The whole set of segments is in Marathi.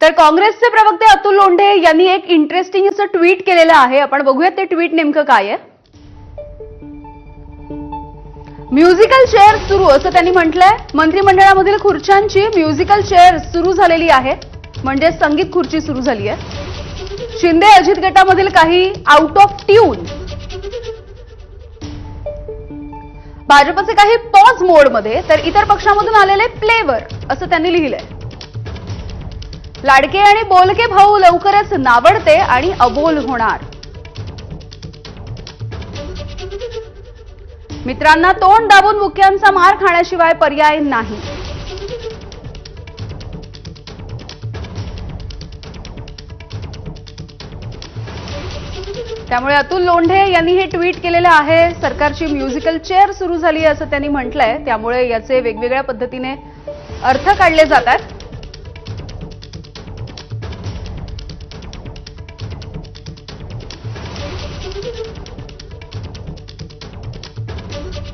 तर काँग्रेसचे प्रवक्ते अतुल लोंढे यांनी एक इंटरेस्टिंग असं ट्विट केलेलं आहे. आपण बघूयात ते ट्विट नेमकं काय आहे. म्युझिकल चेअर सुरू असं त्यांनी म्हटलंय. मंत्रिमंडळामधील खुर्च्यांची म्युझिकल चेअर सुरू झालेली आहे. म्हणजे संगीत खुर्ची सुरू झाली आहे. शिंदे अजित गटामधील काही आउट ऑफ ट्यून भाजपचे काही पॉज मोडमध्ये तर इतर पक्षामधून आलेले प्लेवर असं त्यांनी लिहिलंय. लाडके आणि बोलके भाऊ लवकरच नावडते आणि अबोल होणार. मित्रांना तोंड दाबून मुक्यांचा मार खाण्याशिवाय पर्याय नाही. त्यामुळे अतुल लोंढे यांनी हे ट्विट केलेलं आहे. सरकारची म्युझिकल चेअर सुरू झाली असं त्यांनी म्हटलंय. त्यामुळे याचे वेगवेगळ्या पद्धतीने अर्थ काढले जातात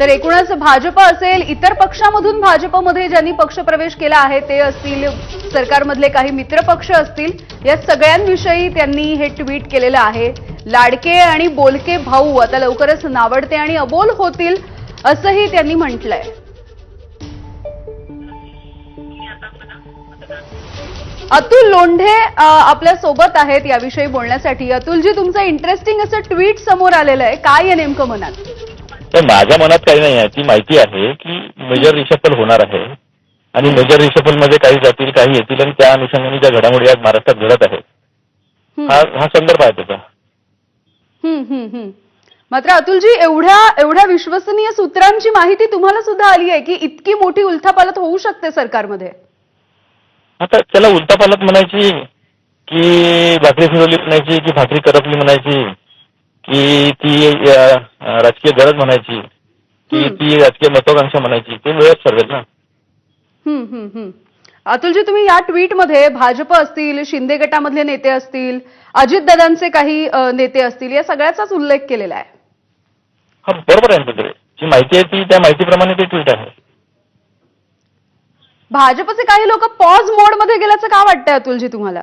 तर एकूणच भाजप असेल इतर पक्षामधून भाजपमध्ये ज्यांनी पक्षप्रवेश केला आहे ते असतील सरकारमधले काही मित्र पक्ष असतील या सगळ्यांविषयी त्यांनी हे ट्विट केलेलं आहे. लाडके आणि बोलके भाऊ आता लवकरच नावडते आणि अबोल होतील असंही त्यांनी म्हटलंय. अतुल लोंढे आपल्यासोबत आहेत याविषयी बोलण्यासाठी. अतुलजी तुमचं इंटरेस्टिंग असं ट्विट समोर आलेलं आहे. काय आहे नेमकं मनात? तर माझ्या मनात काही नाही आहे ती माहिती आहे की मेजर रिशफल होणार आहे आणि मेजर रिशफलमध्ये काही जातील काही येतील आणि त्या अनुषंगाने ज्या घडामोडी आज महाराष्ट्रात घडत आहेत हं. हा संदर्भ आहे त्याचा. मात्र अतुलजी एवढ्या एवढ्या विश्वसनीय सूत्रांची माहिती तुम्हाला सुद्धा आली आहे की इतकी मोठी उलथापालथ होऊ शकते सरकारमध्ये आता त्याला उलटापालट म्हणायची की भाकरी फिरवली म्हणायची की भाकरी करपली म्हणायची की ती राजकीय गरज म्हणायची की. ती राजकीय महत्वाकांक्षा म्हणायची ते वेळच ठरवेल ना. हम्म, हम्म, हम्म. अतुलजी तुम्ही या ट्विटमध्ये भाजप असतील शिंदे गटामधले नेते असतील अजितदादांचे काही नेते असतील या सगळ्याचाच उल्लेख केलेला आहे. हा बरोबर आहे जी माहिती आहे ती त्या माहितीप्रमाणे ते ट्विट आहे. भाजपचे काही लोक पॉज मोडमध्ये गेल्याचं का वाटतंय अतुलजी तुम्हाला?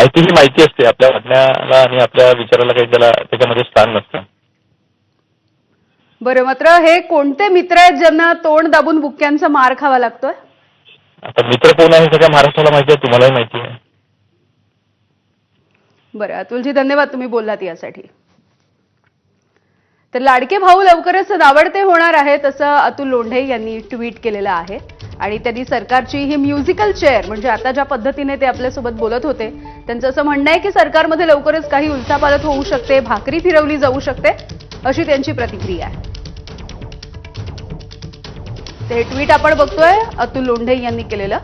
माहिती ही माहिती असते आपल्या वाटण्याला आणि आपल्या विचाराला काही त्याला त्याच्यामध्ये स्थान नसतं. बरं मात्र हे कोणते मित्र आहेत ज्यांना तोंड दाबून बुक्क्यांचा मार खावा लागतोय? आता मित्र कोण आहे सगळ्या महाराष्ट्राला माहिती आहे तुम्हालाही माहिती आहे. बरं अतुलजी धन्यवाद तुम्ही बोललात यासाठी. तर लाडके भाऊ लवकरच नावडते होणार आहेत असं अतुल लोंढे यांनी ट्विट केलेलं आहे. आणि त्यांनी सरकारची ही म्युझिकल चेअर म्हणजे आता ज्या पद्धतीने ते आपल्यासोबत बोलत होते त्यांचं असं म्हणणं आहे की सरकारमध्ये लवकरच काही उलथापालथ होऊ शकते भाकरी फिरवली जाऊ शकते अशी त्यांची प्रतिक्रिया आहे. तर हे ट्विट आपण बघतोय अतुल लोंढे यांनी केलेलं.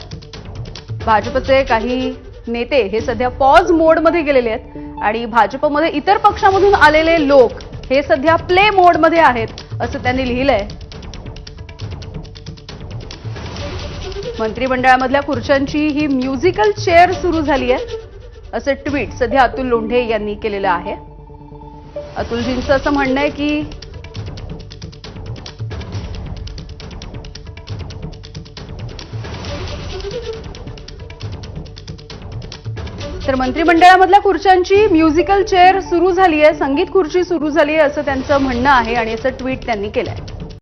भाजपचे काही नेते हे सध्या पॉज मोडमध्ये गेलेले आहेत. आणि भाजपमध्ये इतर पक्षामधून आलेले लोक हे सध्या प्ले मोडमध्ये आहेत असं त्यांनी लिहिलंय. मंत्रिमंडळामधल्या खुर्च्यांची ही म्युझिकल चेअर सुरू झाली आहे असं ट्विट सध्या अतुल लोंढे यांनी केलेलं आहे. अतुलजींचं असं म्हणणं आहे की तर मंत्रिमंडळामधल्या खुर्च्यांची म्युझिकल चेअर सुरू झाली आहे संगीत खुर्ची सुरू झाली आहे असं त्यांचं म्हणणं आहे आणि असं ट्विट त्यांनी केलं आहे